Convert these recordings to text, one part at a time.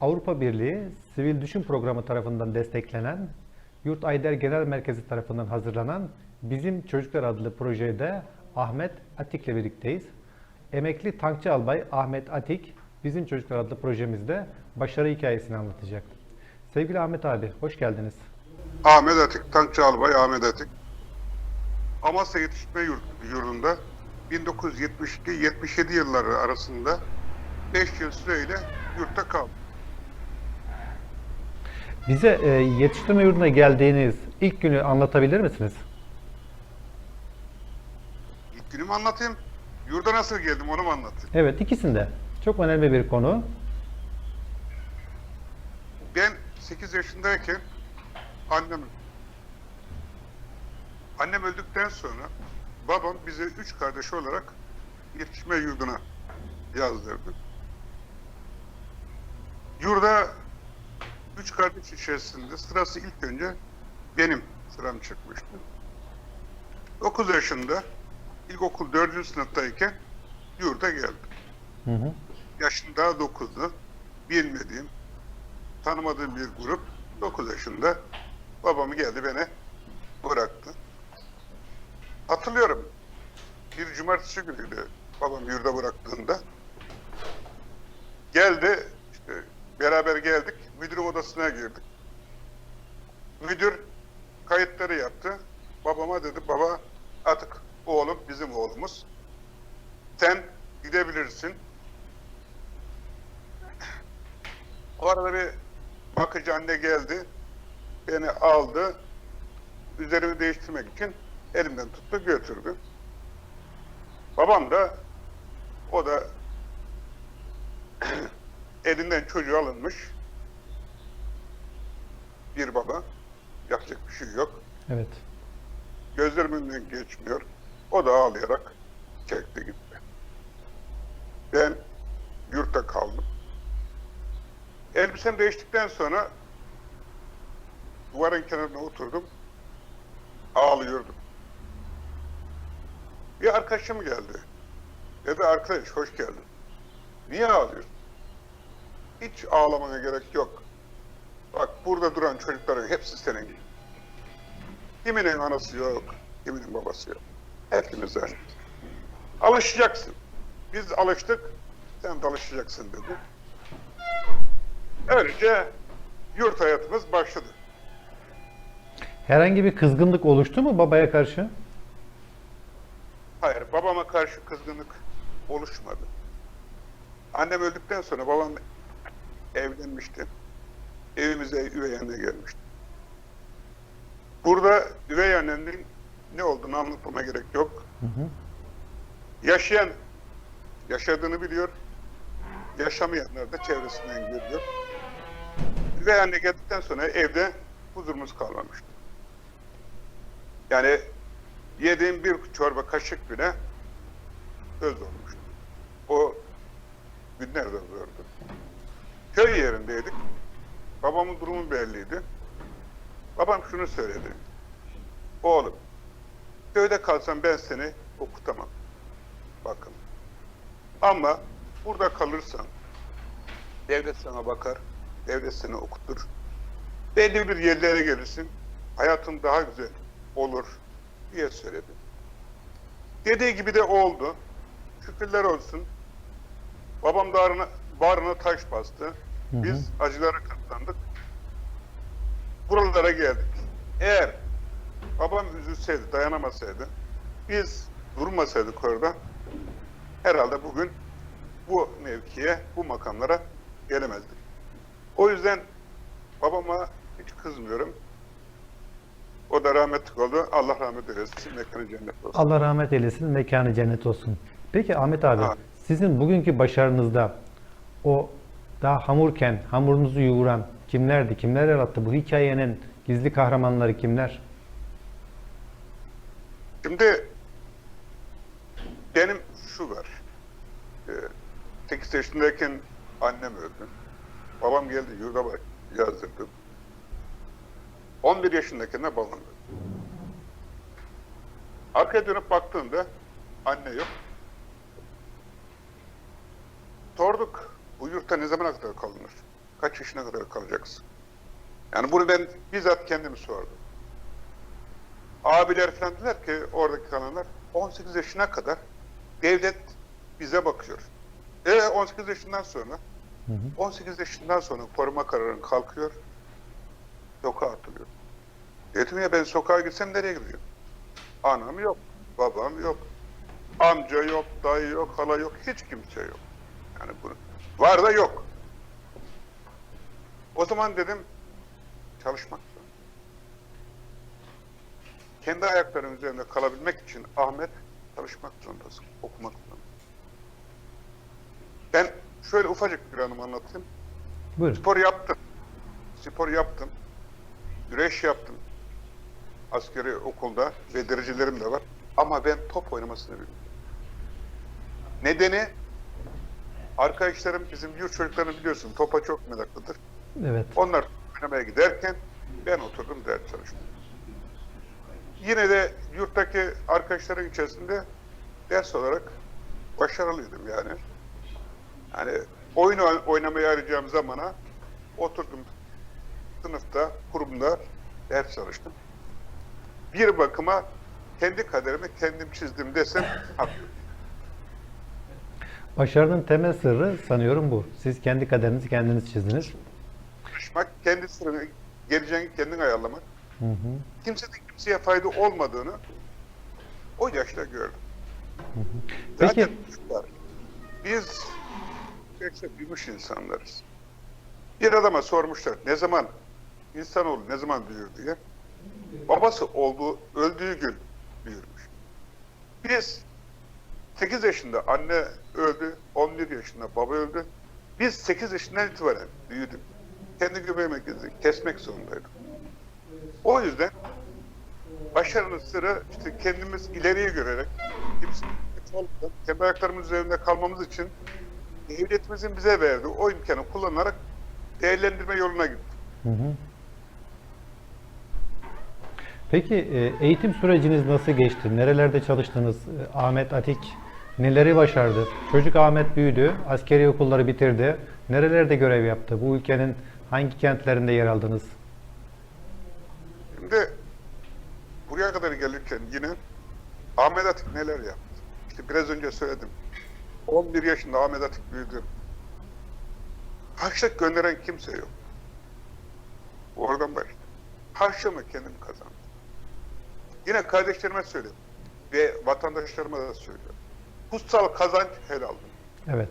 Avrupa Birliği Sivil Düşün Programı tarafından desteklenen, Yurt Ayder Genel Merkezi tarafından hazırlanan Bizim Çocuklar adlı projede Ahmet Atik'le birlikteyiz. Emekli tankçı albay Ahmet Atik, Bizim Çocuklar adlı projemizde başarı hikayesini anlatacak. Sevgili Ahmet abi, hoş geldiniz. Ahmet Atik, Tankçı Albay Ahmet Atik. Amasya Yurt- Yurdu'nda 1972-77 yılları arasında 5 yıl süreyle yurtta kaldım. Bize e, yetiştirme yurduna geldiğiniz ilk günü anlatabilir misiniz? İlk günümü anlatayım. Yurda nasıl geldim onu mu anlatayım? Evet, ikisinde. Çok önemli bir konu. Ben 8 yaşındayken annem annem öldükten sonra babam bize üç kardeş olarak yetişme yurduna yazdırdı. Yurda üç kardeş içerisinde sırası ilk önce benim sıram çıkmıştı. 9 yaşında ilkokul 4. sınıftayken yurda geldim. Hı hı. Yaşım daha 9'du. Bilmediğim, tanımadığım bir grup 9 yaşında babamı geldi beni bıraktı. Hatırlıyorum. Bir cumartesi günüydü babam yurda bıraktığında. Geldi, işte beraber geldik, müdürün odasına girdik. Müdür kayıtları yaptı. Babama dedi, baba artık oğlum bizim oğlumuz. Sen gidebilirsin. O arada bir bakıcı anne geldi. Beni aldı. Üzerimi değiştirmek için elimden tuttu götürdü. Babam da o da elinden çocuğu alınmış bir baba. Yapacak bir şey yok. Evet. Gözlerimin geçmiyor. O da ağlayarak çekti gitti. Ben yurtta kaldım. Elbisem değiştikten sonra duvarın kenarına oturdum. Ağlıyordum. Bir arkadaşım geldi. Dedi arkadaş hoş geldin. Niye ağlıyorsun? Hiç ağlamana gerek yok. Bak burada duran çocukların hepsi senin gibi. Kiminin anası yok, kiminin babası yok. Hepimiz var. Alışacaksın. Biz alıştık, sen de alışacaksın dedi. Öylece yurt hayatımız başladı. Herhangi bir kızgınlık oluştu mu babaya karşı? Hayır, babama karşı kızgınlık oluşmadı. Annem öldükten sonra babam evlenmişti. Evimize üvey anne gelmişti. Burada üvey annenin ne olduğunu anlatmama gerek yok. Hı hı. Yaşayan yaşadığını biliyor. Yaşamayanlar da çevresinden görüyor. Üvey anne geldikten sonra evde huzurumuz kalmamıştı. Yani yediğim bir çorba kaşık bile göz olmuştu. O günler de zordu. Köy yerindeydik. Babamın durumu belliydi. Babam şunu söyledi. Oğlum, köyde kalsam ben seni okutamam. Bakın. Ama burada kalırsan devlet sana bakar, devlet seni okutur. Belli bir yerlere gelirsin, hayatın daha güzel olur diye söyledi. Dediği gibi de oldu. Şükürler olsun. Babam bağrına, bağrına taş bastı. Biz acılara katlandık. Buralara geldik. Eğer babam üzülseydi, dayanamasaydı, biz durmasaydık orada, herhalde bugün bu mevkiye, bu makamlara gelemezdik. O yüzden babama hiç kızmıyorum. O da rahmetli oldu. Allah rahmet eylesin. Mekanı cennet olsun. Allah rahmet eylesin, mekanı cennet olsun. Peki Ahmet abi, Ha. sizin bugünkü başarınızda o daha hamurken hamurunuzu yoğuran kimlerdi? Kimler yarattı? Bu hikayenin gizli kahramanları kimler? Şimdi benim şu var. Ee, 8 yaşındayken annem öldü. Babam geldi yurda bak- yazdırdı. 11 yaşındayken de babam öldü. Arkaya dönüp baktığında anne yok. Sorduk bu yurtta ne zamana kadar kalınır? Kaç yaşına kadar kalacaksın? Yani bunu ben bizzat kendimi sordum. Abiler falan dediler ki oradaki kalanlar 18 yaşına kadar devlet bize bakıyor. E 18 yaşından sonra Hı hı. 18 yaşından sonra koruma kararın kalkıyor. Sokağa atılıyor. Dedim ya ben sokağa gitsem nereye gideceğim? Anam yok, babam yok, amca yok, dayı yok, hala yok, hiç kimse yok. Yani bunu var da yok. O zaman dedim çalışmak zorunda. Kendi ayaklarının üzerinde kalabilmek için Ahmet çalışmak zorundasın, okumak zorunda. Ben şöyle ufacık bir anımı anlatayım. Buyurun. Spor yaptım. Spor yaptım. Güreş yaptım. Askeri okulda ve derecelerim de var. Ama ben top oynamasını bilmiyorum. Nedeni arkadaşlarım bizim yurt çocuklarını biliyorsun topa çok meraklıdır. Evet. Onlar oynamaya giderken ben oturdum ders çalıştım. Yine de yurttaki arkadaşların içerisinde ders olarak başarılıydım yani. Yani oyun oyn- oynamaya arayacağım zamana oturdum sınıfta, kurumda ders çalıştım. Bir bakıma kendi kaderimi kendim çizdim desem haklı. Başarının temel sırrı sanıyorum bu. Siz kendi kaderinizi kendiniz çizdiniz. Çalışmak, kendi sırrını, geleceğini kendin ayarlamak. Hı hı. Kimseden kimseye fayda olmadığını o yaşta gördüm. Peki Zaten çocuklar, biz yoksa büyümüş insanlarız. Bir adama sormuşlar ne zaman insanoğlu ne zaman büyür diye. Babası olduğu, öldüğü gün büyürmüş. Biz 8 yaşında anne öldü, 11 yaşında baba öldü. Biz 8 yaşından itibaren büyüdük. Kendi göbeğime gezdik, kesmek zorundaydım. O yüzden başarının sırrı işte kendimiz ileriye görerek kendi ayaklarımız üzerinde kalmamız için devletimizin bize verdiği o imkanı kullanarak değerlendirme yoluna gittik. Hı hı. Peki e, eğitim süreciniz nasıl geçti? Nerelerde çalıştınız? E, Ahmet Atik neleri başardı? Çocuk Ahmet büyüdü, askeri okulları bitirdi. Nerelerde görev yaptı? Bu ülkenin hangi kentlerinde yer aldınız? Şimdi buraya kadar gelirken yine Ahmet Atik neler yaptı? İşte biraz önce söyledim. 11 yaşında Ahmet Atik büyüdü. Harçlık gönderen kimse yok. Oradan başladı. Harçlığımı kendim kazandım. Yine kardeşlerime söyledim. Ve vatandaşlarıma da söylüyorum. Kutsal kazanç helaldir. Evet.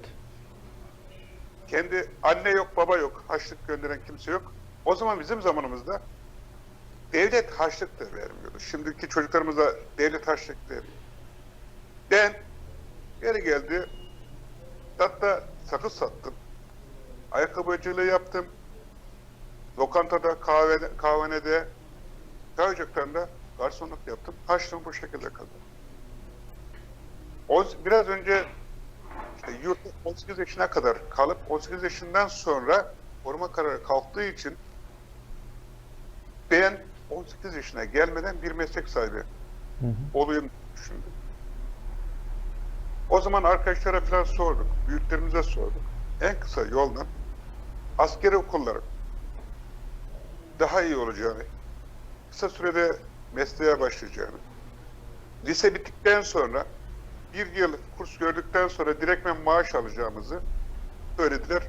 Kendi anne yok, baba yok, harçlık gönderen kimse yok. O zaman bizim zamanımızda devlet harçlık da vermiyordu. Şimdiki çocuklarımıza devlet harçlık veriyor. Ben geri geldi, hatta sakız sattım. Ayakkabıcılığı yaptım. Lokantada, kahvede, kahvanede, kahve ocaklarında garsonluk yaptım. Harçlığımı bu şekilde kazandım. O, biraz önce işte yurtta 18 yaşına kadar kalıp 18 yaşından sonra koruma kararı kalktığı için ben 18 yaşına gelmeden bir meslek sahibi Hı hı. olayım düşündüm. O zaman arkadaşlara falan sorduk, büyüklerimize sorduk. En kısa yoldan askeri okulları daha iyi olacağını, kısa sürede mesleğe başlayacağını, lise bittikten sonra bir yıl kurs gördükten sonra direktmen maaş alacağımızı söylediler.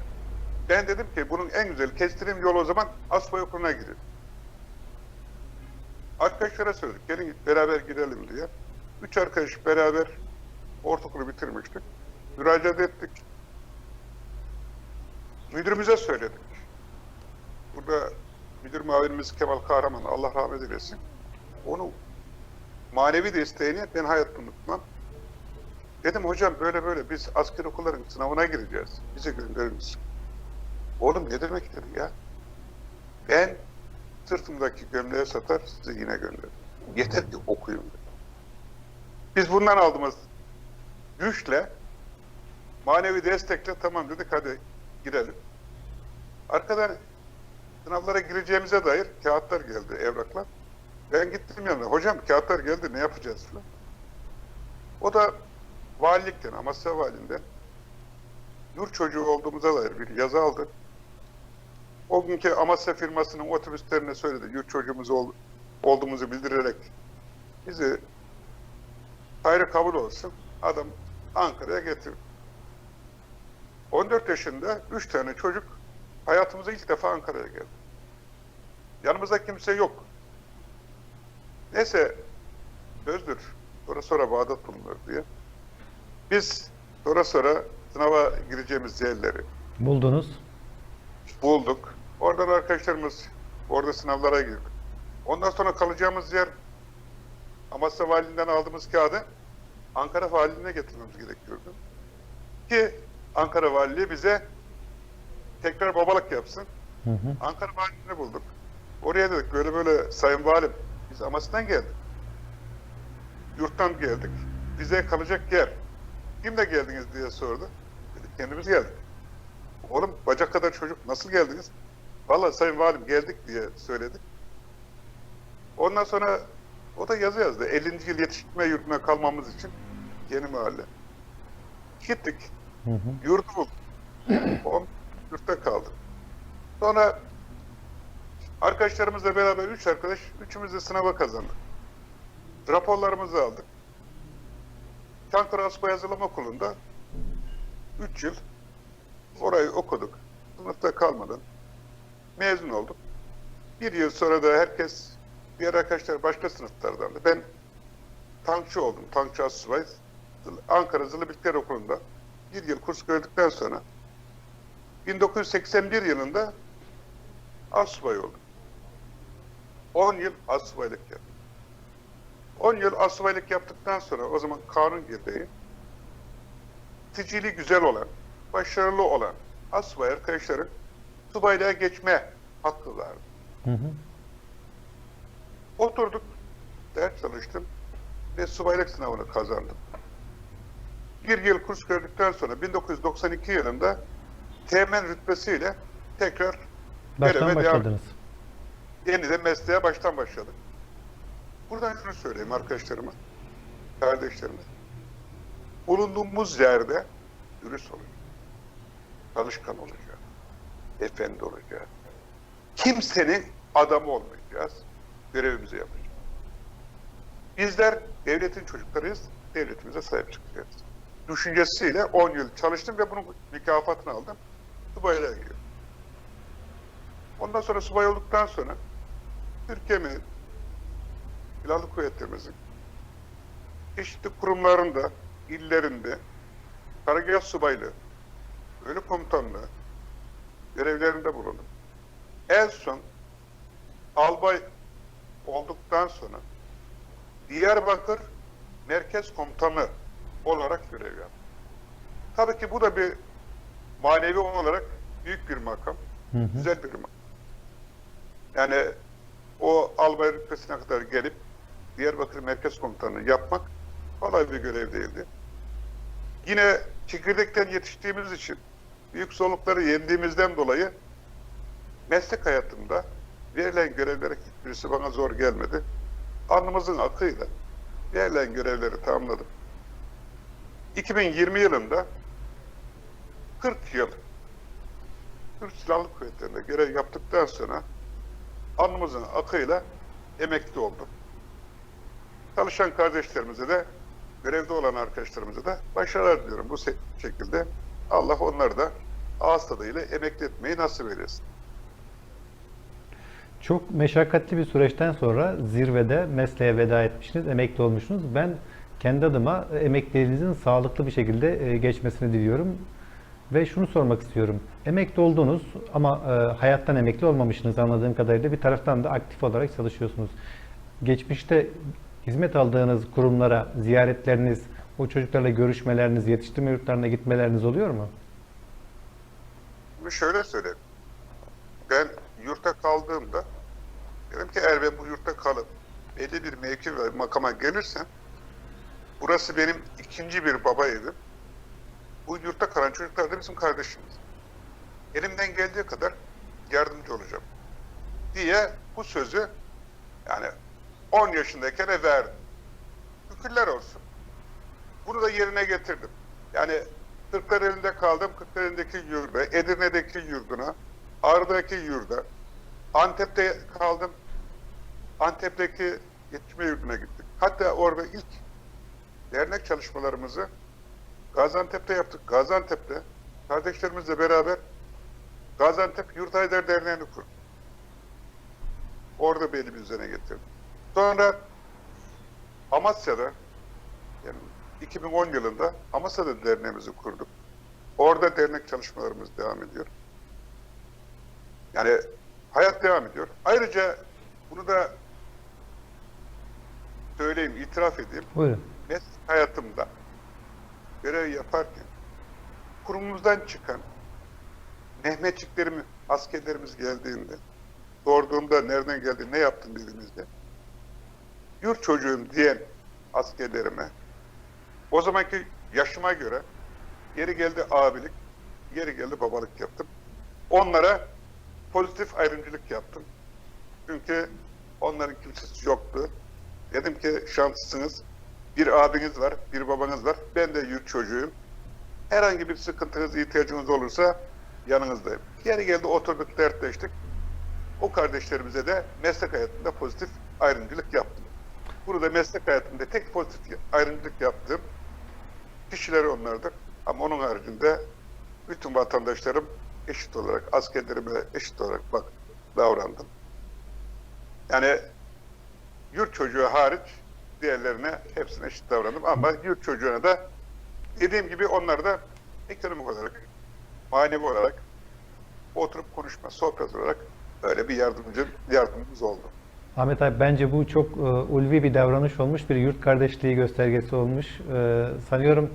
Ben dedim ki bunun en güzel kestirim yolu o zaman asbay okuluna gidin. Arkadaşlara söyledik, gelin beraber gidelim diye. Üç arkadaş beraber ortaokulu bitirmiştik. Müracaat ettik. Müdürümüze söyledik. Burada müdür muavinimiz Kemal Kahraman, Allah rahmet eylesin. Onu manevi desteğini ben hayatta unutmam. Dedim hocam böyle böyle biz asker okulların sınavına gireceğiz. Bize gönderir misin? Oğlum ne demek dedim ya. Ben sırtımdaki gömleği satar size yine gönderirim. Yeter ki okuyun dedim. Biz bundan aldığımız güçle manevi destekle tamam dedik hadi girelim. Arkadan sınavlara gireceğimize dair kağıtlar geldi, evraklar. Ben gittim yanına. Hocam kağıtlar geldi ne yapacağız falan. O da valilikten, Amasya Valiliğinden yurt çocuğu olduğumuza dair bir yazı aldı. O günkü Amasya firmasının otobüslerine söyledi. Yurt çocuğumuz ol, olduğumuzu bildirerek bizi hayra kabul olsun. Adam Ankara'ya getirdi. 14 yaşında 3 tane çocuk hayatımıza ilk defa Ankara'ya geldi. Yanımızda kimse yok. Neyse sözdür. Sonra sonra Bağdat bulunur diye. Biz sonra sonra sınava gireceğimiz yerleri Buldunuz. bulduk. Oradan arkadaşlarımız orada sınavlara girdik. Ondan sonra kalacağımız yer Amasya Valiliğinden aldığımız kağıdı Ankara Valiliğine getirmemiz gerekiyordu. Ki Ankara Valiliği bize tekrar babalık yapsın. Hı hı. Ankara Valiliğini bulduk. Oraya dedik böyle böyle Sayın Valim biz Amasya'dan geldik. Yurttan geldik. Bize kalacak yer. Kimle geldiniz diye sordu. Dedik kendimiz geldik. Oğlum bacak kadar çocuk nasıl geldiniz? Vallahi Sayın Valim geldik diye söyledik. Ondan sonra o da yazı yazdı. 50. yıl yetiştirme yurduna kalmamız için yeni mahalle. Gittik. Hı hı. Yurdu bulduk. On yurtta kaldık. Sonra arkadaşlarımızla beraber üç arkadaş, üçümüz de sınava kazandık. Raporlarımızı aldık. Çankırı Asbay Hazırlama Okulu'nda üç yıl orayı okuduk. Sınıfta kalmadan mezun olduk. Bir yıl sonra da herkes, diğer arkadaşlar başka sınıflardandı. Ben tankçı oldum, tankçı asubay. Ankara Zırhlı Birlikler Okulu'nda bir yıl kurs gördükten sonra 1981 yılında asubay oldum. 10 yıl asubaylık yaptım. 10 yıl asubaylık yaptıktan sonra o zaman kanun gereği ticili güzel olan, başarılı olan asubay arkadaşların subaylığa geçme hakkı vardı. Hı hı. Oturduk, ders çalıştım ve subaylık sınavını kazandım. Bir yıl kurs gördükten sonra 1992 yılında teğmen rütbesiyle tekrar Baştan göreve devam- başladınız. yeniden mesleğe baştan başladık. Buradan şunu söyleyeyim arkadaşlarıma, kardeşlerime. Bulunduğumuz yerde dürüst olacağız. Çalışkan olacağız. Efendi olacağız. Kimsenin adamı olmayacağız. Görevimizi yapacağız. Bizler devletin çocuklarıyız. Devletimize sahip çıkacağız. Düşüncesiyle 10 yıl çalıştım ve bunun mükafatını aldım. Subaylığa girdim. Ondan sonra subay olduktan sonra Türkiye'nin Silahlı Kuvvetlerimizin çeşitli kurumlarında, illerinde Karagöz Subaylığı, Ölü Komutanlığı görevlerinde bulundum. En son albay olduktan sonra Diyarbakır Merkez Komutanı olarak görev yaptım. Tabii ki bu da bir manevi olarak büyük bir makam, Hı hı. güzel bir makam. Yani o albay rütbesine kadar gelip Diyarbakır Merkez Komutanı yapmak kolay bir görev değildi. Yine çekirdekten yetiştiğimiz için büyük zorlukları yendiğimizden dolayı meslek hayatımda verilen görevlere hiçbirisi bana zor gelmedi. Alnımızın akıyla verilen görevleri tamamladım. 2020 yılında 40 yıl Türk Silahlı Kuvvetleri'nde görev yaptıktan sonra alnımızın akıyla emekli oldum. Çalışan kardeşlerimize de, görevde olan arkadaşlarımıza da başarılar diliyorum bu şekilde. Allah onları da ağız tadıyla emekli etmeyi nasip eylesin. Çok meşakkatli bir süreçten sonra zirvede mesleğe veda etmişsiniz, emekli olmuşsunuz. Ben kendi adıma e, emekliliğinizin sağlıklı bir şekilde e, geçmesini diliyorum. Ve şunu sormak istiyorum. Emekli oldunuz ama e, hayattan emekli olmamışsınız anladığım kadarıyla. Bir taraftan da aktif olarak çalışıyorsunuz. Geçmişte hizmet aldığınız kurumlara ziyaretleriniz, o çocuklarla görüşmeleriniz, yetiştirme yurtlarına gitmeleriniz oluyor mu? Şöyle söyleyeyim. Ben yurtta kaldığımda dedim ki eğer ben bu yurtta kalıp belli bir mevki ve makama gelirsem burası benim ikinci bir baba evim. Bu yurtta kalan çocuklar da bizim kardeşimiz. Elimden geldiği kadar yardımcı olacağım diye bu sözü yani 10 yaşındayken verdim. Şükürler olsun. Bunu da yerine getirdim. Yani Kırklareli'nde kaldım. Kırklareli'ndeki yurda, Edirne'deki yurduna Ağrı'daki yurda, Antep'te kaldım. Antep'teki yetişme yurduna gittik. Hatta orada ilk dernek çalışmalarımızı Gaziantep'te yaptık. Gaziantep'te kardeşlerimizle beraber Gaziantep Yurt Haydar Derneği'ni kurduk. Orada belli bir düzene getirdik. Sonra Amasya'da yani 2010 yılında Amasya'da derneğimizi kurduk. Orada dernek çalışmalarımız devam ediyor. Yani hayat devam ediyor. Ayrıca bunu da söyleyeyim, itiraf edeyim. Buyurun. Meslek hayatımda görev yaparken kurumumuzdan çıkan Mehmetçiklerimiz, askerlerimiz geldiğinde sorduğumda nereden geldin, ne yaptın dediğimizde yurt çocuğum diyen askerlerime o zamanki yaşıma göre yeri geldi abilik, yeri geldi babalık yaptım. Onlara pozitif ayrımcılık yaptım. Çünkü onların kimsesi yoktu. Dedim ki şanslısınız. Bir abiniz var, bir babanız var. Ben de yurt çocuğuyum. Herhangi bir sıkıntınız, ihtiyacınız olursa yanınızdayım. Yeri geldi oturduk, dertleştik. O kardeşlerimize de meslek hayatında pozitif ayrımcılık yaptım. Burada meslek hayatında tek pozitif ayrımcılık yaptığım kişiler onlardır. Ama onun haricinde bütün vatandaşlarım eşit olarak, askerlerime eşit olarak bak davrandım. Yani yurt çocuğu hariç diğerlerine hepsine eşit davrandım. Ama yurt çocuğuna da dediğim gibi onlar da ekonomik olarak, manevi olarak oturup konuşma, sohbet olarak böyle bir yardımcı yardımımız oldu. Ahmet abi bence bu çok e, ulvi bir davranış olmuş, bir yurt kardeşliği göstergesi olmuş. E, sanıyorum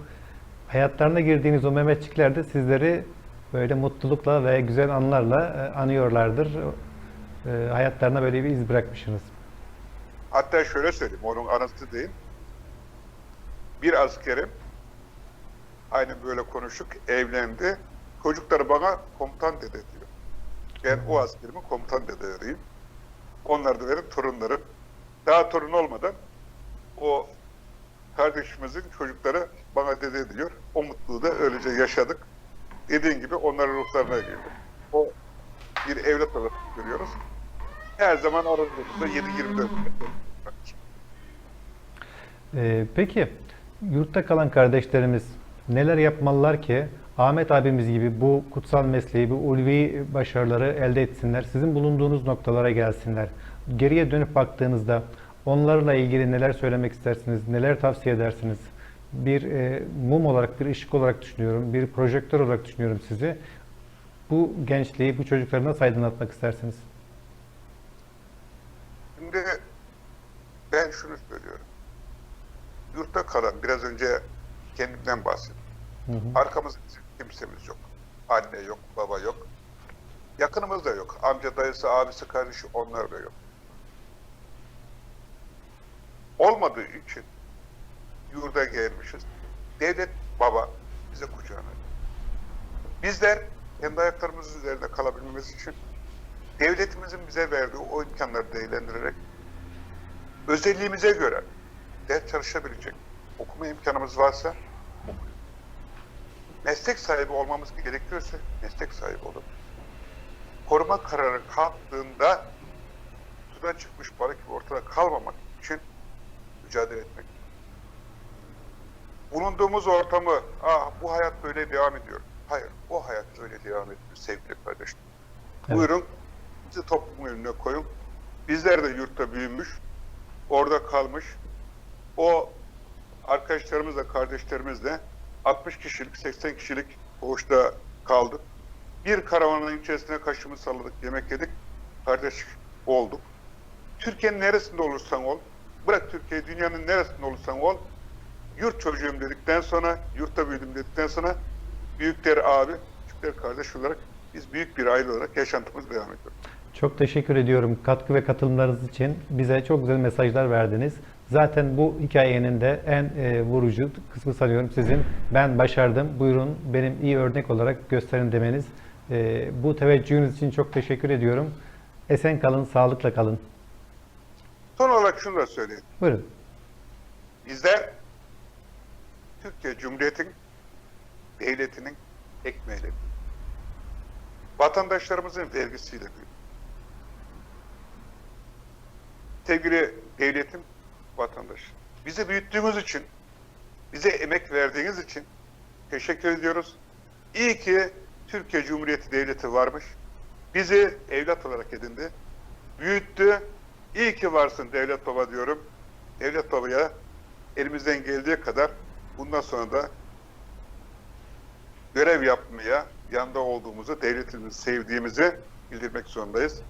hayatlarına girdiğiniz o Mehmetçikler de sizleri böyle mutlulukla ve güzel anlarla e, anıyorlardır. E, hayatlarına böyle bir iz bırakmışsınız. Hatta şöyle söyleyeyim, onun anısı değil. Bir askerim, aynı böyle konuştuk, evlendi. Çocukları bana komutan dede diyor. Ben o askerime komutan dede diyeyim. Onlar da benim torunlarım. Daha torun olmadan o kardeşimizin çocukları bana dede diyor. O mutluluğu da öylece yaşadık. Dediğin gibi onların ruhlarına girdi. O bir evlat olarak görüyoruz. Her zaman aramızda 7-24 E, peki yurtta kalan kardeşlerimiz neler yapmalılar ki Ahmet abimiz gibi bu kutsal mesleği, bu ulvi başarıları elde etsinler, sizin bulunduğunuz noktalara gelsinler. Geriye dönüp baktığınızda onlarla ilgili neler söylemek istersiniz, neler tavsiye edersiniz? Bir e, mum olarak, bir ışık olarak düşünüyorum, bir projektör olarak düşünüyorum sizi. Bu gençliği, bu çocukları nasıl aydınlatmak istersiniz? Şimdi ben şunu söylüyorum. Yurtta kalan, biraz önce kendimden bahsettim. Hı hı. Arkamızda kimsemiz yok. Anne yok, baba yok. Yakınımız da yok. Amca, dayısı, abisi, kardeşi onlar da yok. Olmadığı için yurda gelmişiz. Devlet, baba bize kucağına. Bizler kendi ayaklarımızın üzerinde kalabilmemiz için devletimizin bize verdiği o imkanları değerlendirerek özelliğimize göre ders çalışabilecek okuma imkanımız varsa. Meslek sahibi olmamız gerekiyorsa meslek sahibi olun. Koruma kararı kalktığında sudan çıkmış balık gibi ortada kalmamak için mücadele etmek. Bulunduğumuz ortamı, ah bu hayat böyle devam ediyor. Hayır, o hayat böyle devam etmiyor sevgili kardeşim. Evet. Buyurun, bizi toplumun önüne koyun. Bizler de yurtta büyümüş, orada kalmış. O arkadaşlarımızla, kardeşlerimizle 60 kişilik, 80 kişilik koğuşta kaldık. Bir karavanın içerisine kaşımı salladık, yemek yedik, kardeş olduk. Türkiye'nin neresinde olursan ol, bırak Türkiye'yi, dünyanın neresinde olursan ol, yurt çocuğum dedikten sonra, yurtta büyüdüm dedikten sonra büyükler abi, küçükler kardeş olarak biz büyük bir aile olarak yaşantımız devam ediyor. Çok teşekkür ediyorum katkı ve katılımlarınız için. Bize çok güzel mesajlar verdiniz. Zaten bu hikayenin de en e, vurucu kısmı sanıyorum sizin. Ben başardım, buyurun benim iyi örnek olarak gösterin demeniz. E, bu teveccühünüz için çok teşekkür ediyorum. Esen kalın, sağlıkla kalın. Son olarak şunu da söyleyeyim. Buyurun. Bizler Türkiye Cumhuriyeti'nin devletinin ekmeğiyle. vatandaşlarımızın vergisiyle büyüdük. Sevgili devletim, vatandaş, bizi büyüttüğünüz için, bize emek verdiğiniz için teşekkür ediyoruz. İyi ki Türkiye Cumhuriyeti Devleti varmış. Bizi evlat olarak edindi. Büyüttü. İyi ki varsın devlet baba diyorum. Devlet babaya elimizden geldiği kadar bundan sonra da görev yapmaya yanda olduğumuzu, devletimizi sevdiğimizi bildirmek zorundayız.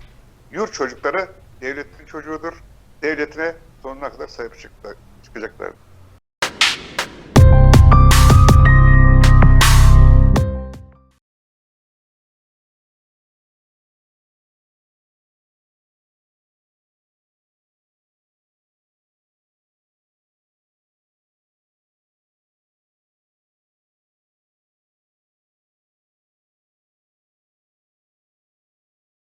Yurt çocukları devletin çocuğudur. Devletine sonuna kadar sahip çıkacaklar.